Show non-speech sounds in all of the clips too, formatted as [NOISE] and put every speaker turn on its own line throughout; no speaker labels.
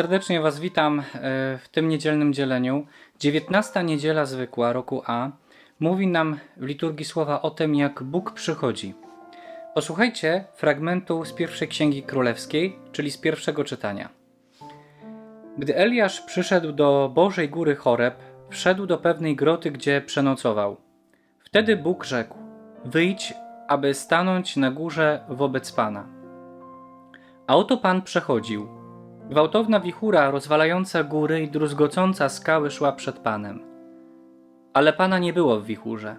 Serdecznie Was witam e, w tym niedzielnym dzieleniu. 19 niedziela zwykła roku A mówi nam w liturgii słowa o tym, jak Bóg przychodzi. Posłuchajcie fragmentu z pierwszej księgi królewskiej, czyli z pierwszego czytania. Gdy Eliasz przyszedł do Bożej Góry Choreb, wszedł do pewnej groty, gdzie przenocował. Wtedy Bóg rzekł: Wyjdź, aby stanąć na górze wobec Pana. A oto Pan przechodził. Gwałtowna wichura rozwalająca góry i druzgocąca skały szła przed Panem. Ale Pana nie było w wichurze.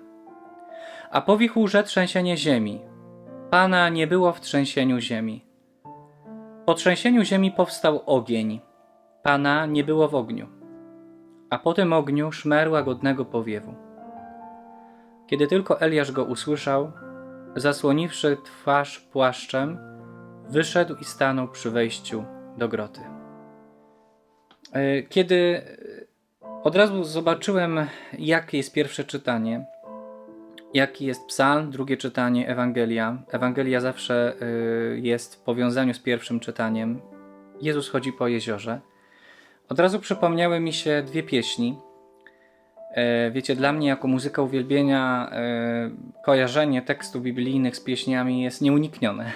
A po wichurze trzęsienie ziemi. Pana nie było w trzęsieniu ziemi. Po trzęsieniu ziemi powstał ogień. Pana nie było w ogniu. A po tym ogniu szmer łagodnego powiewu. Kiedy tylko Eliasz go usłyszał, zasłoniwszy twarz płaszczem, wyszedł i stanął przy wejściu do groty. E, Kiedy od razu zobaczyłem, jakie jest pierwsze czytanie, jaki jest psalm, drugie czytanie, Ewangelia. Ewangelia zawsze y, jest w powiązaniu z pierwszym czytaniem. Jezus chodzi po jeziorze. Od razu przypomniały mi się dwie pieśni. E, Wiecie, dla mnie jako muzyka uwielbienia e, kojarzenie tekstów biblijnych z pieśniami jest nieuniknione.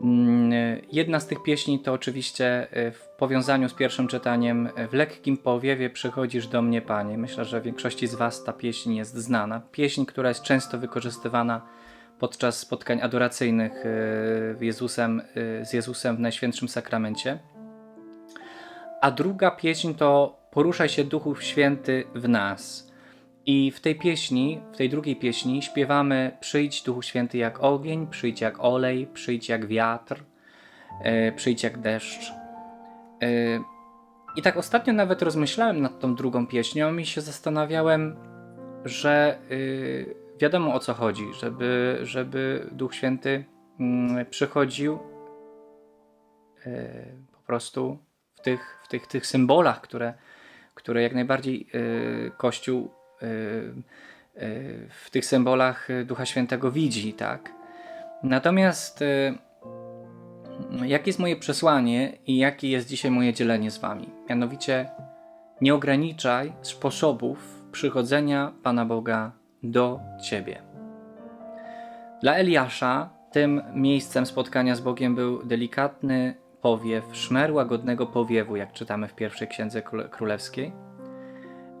Mm, Jedna z tych pieśni to oczywiście e, w powiązaniu z pierwszym czytaniem e, W lekkim powiewie przychodzisz do mnie, Panie. Myślę, że większości z Was ta pieśń jest znana. Pieśń, która jest często wykorzystywana podczas spotkań adoracyjnych e, Jezusem, e, z Jezusem w Najświętszym Sakramencie. A druga pieśń to Poruszaj się Duchu Święty w nas. I w tej pieśni, w tej drugiej pieśni śpiewamy Przyjdź Duchu Święty jak ogień, przyjdź jak olej, przyjdź jak wiatr, e, przyjdź jak deszcz. E, I tak ostatnio nawet rozmyślałem nad tą drugą pieśnią i się zastanawiałem, że y, wiadomo o co chodzi, żeby, żeby Duch Święty mm, przychodził e, po prostu w tych, w tych, tych symbolach, które, które jak najbardziej y, Kościół w tych symbolach y, Ducha Świętego widzi, tak? Natomiast y, jakie jest moje przesłanie i jakie jest dzisiaj moje dzielenie z Wami? Mianowicie, nie ograniczaj sposobów przychodzenia Pana Boga do Ciebie. Dla Eliasza tym miejscem spotkania z Bogiem był delikatny powiew, szmer łagodnego powiewu, jak czytamy w pierwszej księdze Króle- królewskiej.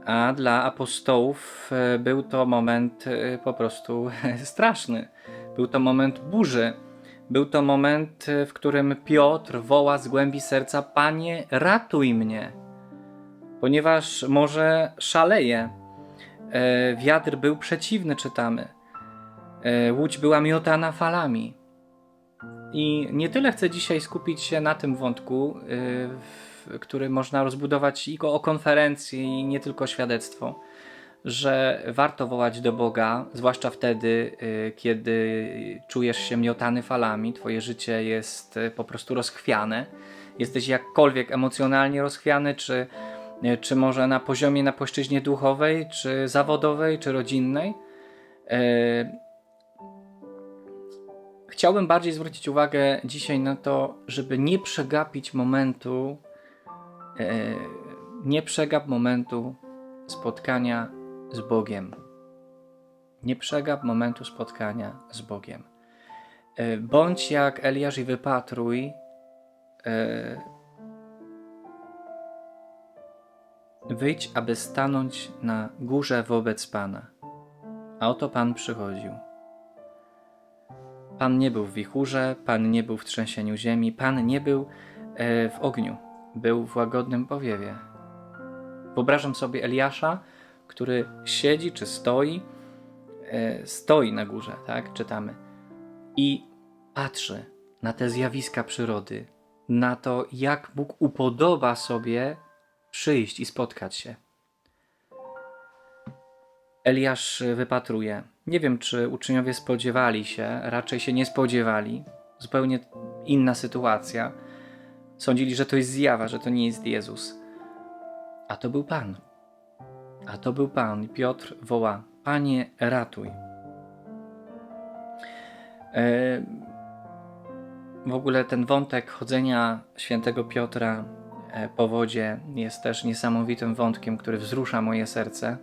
A dla apostołów e, był to moment e, po prostu [LAUGHS] straszny. Był to moment burzy. Był to moment, e, w którym Piotr woła z głębi serca: Panie, ratuj mnie, ponieważ morze szaleje. Wiatr był przeciwny, czytamy. Łódź była miotana falami. I nie tyle chcę dzisiaj skupić się na tym wątku, który można rozbudować i o konferencję, i nie tylko świadectwo, że warto wołać do Boga, zwłaszcza wtedy, y, kiedy czujesz się miotany falami, twoje życie jest y, po prostu rozchwiane, jesteś jakkolwiek emocjonalnie rozchwiany, czy, y, czy może na poziomie, na płaszczyźnie duchowej, czy zawodowej, czy rodzinnej. Chciałbym bardziej zwrócić uwagę dzisiaj na to, żeby nie przegapić momentu, nie przegap momentu spotkania z Bogiem. Nie przegap momentu spotkania z Bogiem. E, bądź jak Eliasz i wypatruj e, wyjdź, aby stanąć na górze wobec Pana. A oto Pan przychodził. Pan nie był w wichurze, Pan nie był w trzęsieniu ziemi, Pan nie był e, w ogniu, był w łagodnym powiewie. Wyobrażam sobie Eliasza, który siedzi czy stoi, e, stoi na górze, tak, czytamy, i patrzy na te zjawiska przyrody, na to, jak Bóg upodoba sobie przyjść i spotkać się. Eliasz wypatruje. Nie wiem, czy uczniowie spodziewali się, raczej się nie spodziewali. Zupełnie inna sytuacja. Sądzili, że to jest zjawa, że to nie jest Jezus. A to był Pan. A to był Pan. I Piotr woła: Panie, ratuj. E, w ogóle ten wątek chodzenia świętego Piotra e, po wodzie jest też niesamowitym wątkiem, który wzrusza moje serce,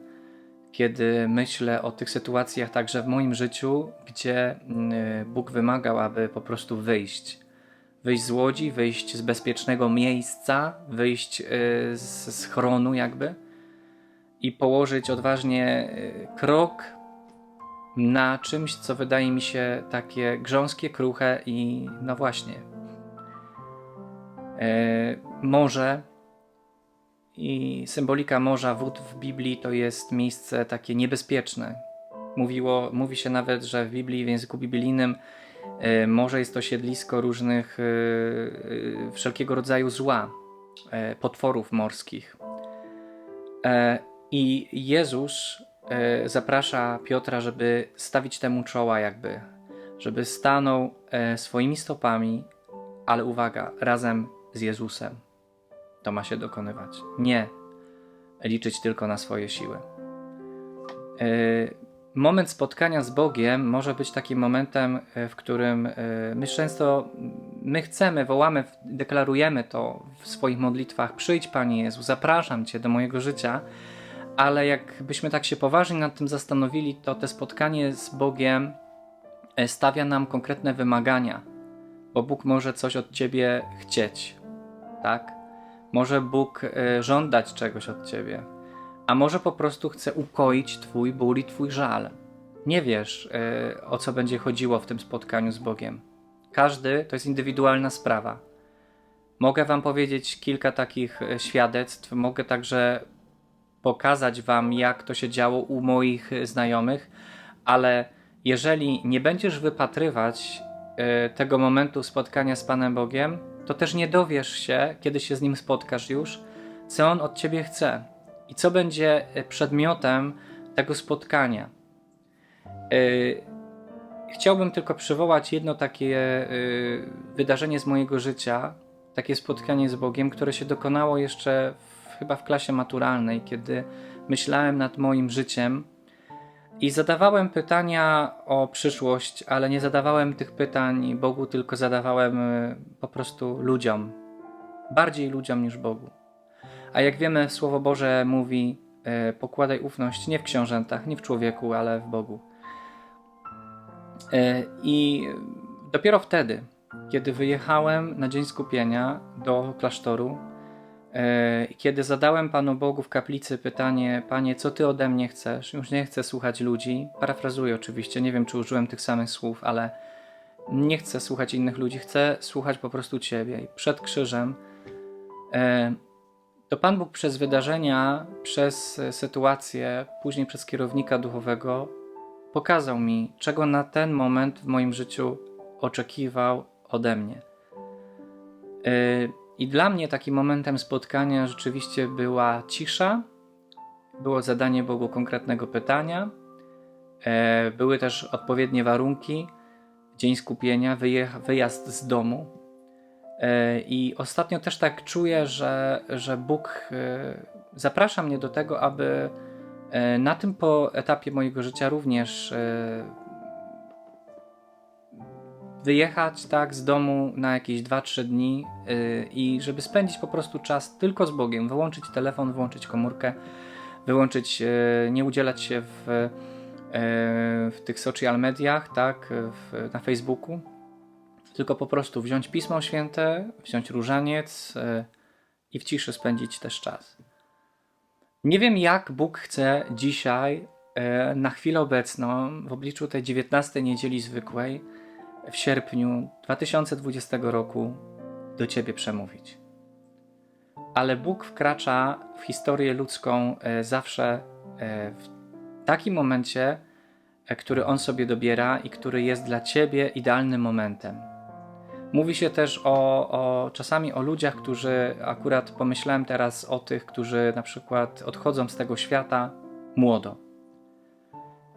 kiedy myślę o tych sytuacjach także w moim życiu, gdzie mm, Bóg wymagał, aby po prostu wyjść. Wyjść z łodzi, wyjść z bezpiecznego miejsca, wyjść e, z schronu, jakby i położyć odważnie e, krok na czymś, co wydaje mi się takie grząskie, kruche i no właśnie. E, morze i symbolika morza, wód w Biblii to jest miejsce takie niebezpieczne. Mówiło, mówi się nawet, że w Biblii, w języku biblijnym, e, morze jest to siedlisko różnych, e, e, wszelkiego rodzaju zła, potworów morskich. I Jezus zaprasza Piotra, żeby stawić temu czoła, jakby, żeby stanął swoimi stopami, ale uwaga, razem z Jezusem. To ma się dokonywać. Nie liczyć tylko na swoje siły. Moment spotkania z Bogiem może być takim momentem, e, w którym e, my często my chcemy, wołamy, deklarujemy to w swoich modlitwach: Przyjdź, Panie Jezu, zapraszam Cię do mojego życia. Ale jakbyśmy tak się poważnie nad tym zastanowili, to te spotkanie z Bogiem e, stawia nam konkretne wymagania, bo Bóg może coś od ciebie chcieć, tak? Może Bóg żądać czegoś od ciebie, a może po prostu chce ukoić twój ból i twój żal. Nie wiesz, e, o co będzie chodziło w tym spotkaniu z Bogiem. Każdy to jest indywidualna sprawa. Mogę Wam powiedzieć kilka takich e, świadectw, mogę także pokazać Wam, jak to się działo u moich e, znajomych, ale jeżeli nie będziesz wypatrywać e, tego momentu spotkania z Panem Bogiem, to też nie dowiesz się, kiedy się z Nim spotkasz już, co On od Ciebie chce i co będzie e, przedmiotem tego spotkania. E, Chciałbym tylko przywołać jedno takie e, wydarzenie z mojego życia, takie spotkanie z Bogiem, które się dokonało jeszcze w, chyba w klasie maturalnej, kiedy myślałem nad moim życiem i zadawałem pytania o przyszłość, ale nie zadawałem tych pytań Bogu, tylko zadawałem po prostu ludziom. Bardziej ludziom niż Bogu. A jak wiemy, Słowo Boże mówi: e, pokładaj ufność nie w książętach, nie w człowieku, ale w Bogu. E, I dopiero wtedy, kiedy wyjechałem na dzień skupienia do klasztoru, e, kiedy zadałem Panu Bogu w kaplicy pytanie: Panie, co ty ode mnie chcesz? Już nie chcę słuchać ludzi. Parafrazuję oczywiście, nie wiem, czy użyłem tych samych słów, ale nie chcę słuchać innych ludzi, chcę słuchać po prostu Ciebie. I przed krzyżem to Pan Bóg przez wydarzenia, przez e, sytuację, później przez kierownika duchowego pokazał mi, czego na ten moment w moim życiu oczekiwał ode mnie. Yy, I dla mnie takim momentem spotkania rzeczywiście była cisza, było zadanie Bogu konkretnego pytania, e, były też odpowiednie warunki, dzień skupienia, wyjazd z domu. E, I ostatnio też tak czuję, że, że Bóg e, zaprasza mnie do tego, aby E, Na tym po etapie mojego życia również wyjechać tak z domu na jakieś 2-3 dni i żeby spędzić po prostu czas tylko z Bogiem, wyłączyć telefon, wyłączyć komórkę, wyłączyć, nie udzielać się w, w tych social mediach, tak, w, na Facebooku, tylko po prostu wziąć Pismo Święte, wziąć różaniec i w ciszy spędzić też czas. Nie wiem, jak Bóg chce dzisiaj, e, na chwilę obecną, w obliczu tej 19 niedzieli zwykłej, w sierpniu 2020 roku, do Ciebie przemówić. Ale Bóg wkracza w historię ludzką e, zawsze e, w takim momencie, który On sobie dobiera i który jest dla Ciebie idealnym momentem. Mówi się też o, o, czasami o ludziach, którzy akurat pomyślałem teraz o tych, którzy na przykład odchodzą z tego świata młodo.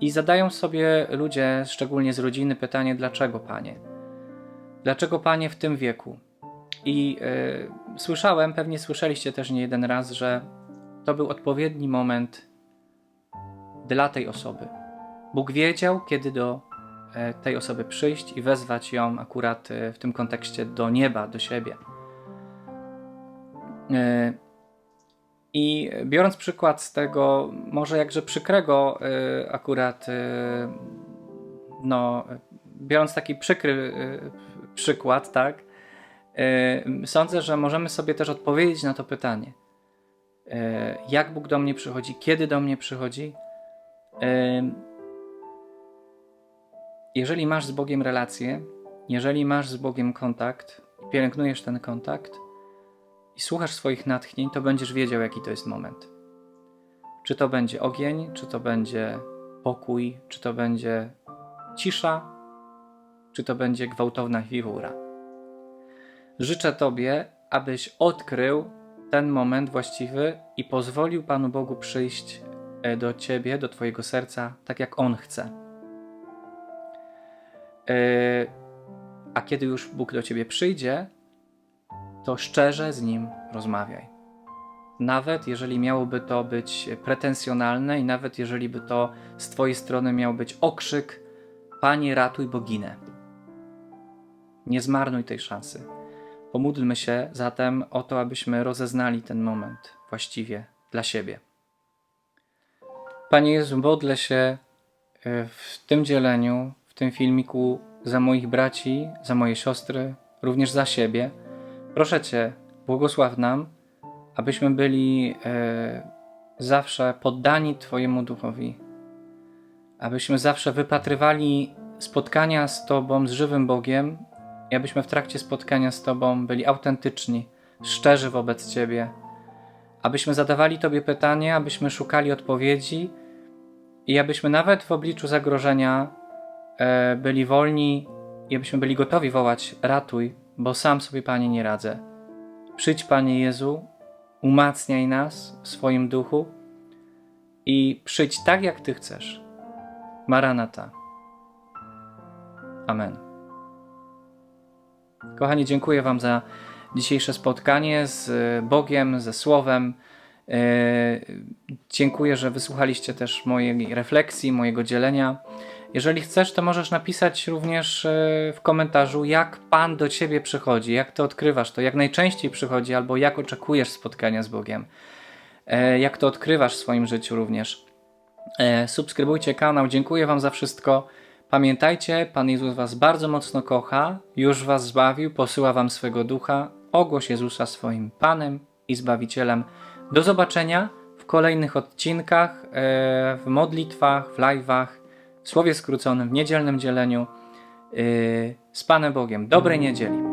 I zadają sobie ludzie, szczególnie z rodziny, pytanie: dlaczego panie? Dlaczego panie w tym wieku? I yy, słyszałem, pewnie słyszeliście też nie jeden raz, że to był odpowiedni moment dla tej osoby. Bóg wiedział, kiedy do tej osoby przyjść i wezwać ją akurat e, w tym kontekście do nieba, do siebie. E, I biorąc przykład z tego, może jakże przykrego, e, akurat, e, no, biorąc taki przykry e, przykład, tak, e, sądzę, że możemy sobie też odpowiedzieć na to pytanie. E, Jak Bóg do mnie przychodzi, kiedy do mnie przychodzi? Jeżeli masz z Bogiem relację, jeżeli masz z Bogiem kontakt, pielęgnujesz ten kontakt i słuchasz swoich natchnień, to będziesz wiedział, jaki to jest moment. Czy to będzie ogień, czy to będzie pokój, czy to będzie cisza, czy to będzie gwałtowna wichura. Życzę Tobie, abyś odkrył ten moment właściwy i pozwolił Panu Bogu przyjść e, do Ciebie, do Twojego serca, tak jak On chce. E, A kiedy już Bóg do Ciebie przyjdzie, to szczerze z Nim rozmawiaj. Nawet jeżeli miałoby to być pretensjonalne i nawet jeżeli by to z Twojej strony miał być okrzyk Panie ratuj boginę. Nie zmarnuj tej szansy. Pomódlmy się zatem o to, abyśmy rozeznali ten moment właściwie dla siebie. Panie Jezu, modlę się e, w tym dzieleniu, tym filmiku za moich braci, za moje siostry, również za siebie. Proszę Cię, błogosław nam, abyśmy byli e, zawsze poddani Twojemu duchowi, abyśmy zawsze wypatrywali spotkania z Tobą, z żywym Bogiem, i abyśmy w trakcie spotkania z Tobą byli autentyczni, szczerzy wobec Ciebie, abyśmy zadawali Tobie pytania, abyśmy szukali odpowiedzi i abyśmy nawet w obliczu zagrożenia byli wolni i abyśmy byli gotowi wołać: Ratuj, bo sam sobie, Panie, nie radzę. Przyjdź, Panie Jezu, umacniaj nas w swoim duchu i przyjdź tak, jak Ty chcesz. Maranata. Amen. Kochani, dziękuję Wam za dzisiejsze spotkanie z e, Bogiem, ze Słowem. E, Dziękuję, że wysłuchaliście też mojej refleksji, mojego dzielenia. Jeżeli chcesz, to możesz napisać również e, w komentarzu, jak Pan do Ciebie przychodzi, jak to odkrywasz, to jak najczęściej przychodzi, albo jak oczekujesz spotkania z Bogiem, E, jak to odkrywasz w swoim życiu również. E, Subskrybujcie kanał, dziękuję Wam za wszystko. Pamiętajcie, Pan Jezus Was bardzo mocno kocha, już Was zbawił, posyła Wam swego ducha. Ogłoś Jezusa swoim Panem i Zbawicielem. Do zobaczenia w kolejnych odcinkach, w modlitwach, w live'ach, słowie skróconym, w niedzielnym dzieleniu. E, Z Panem Bogiem. Dobrej niedzieli.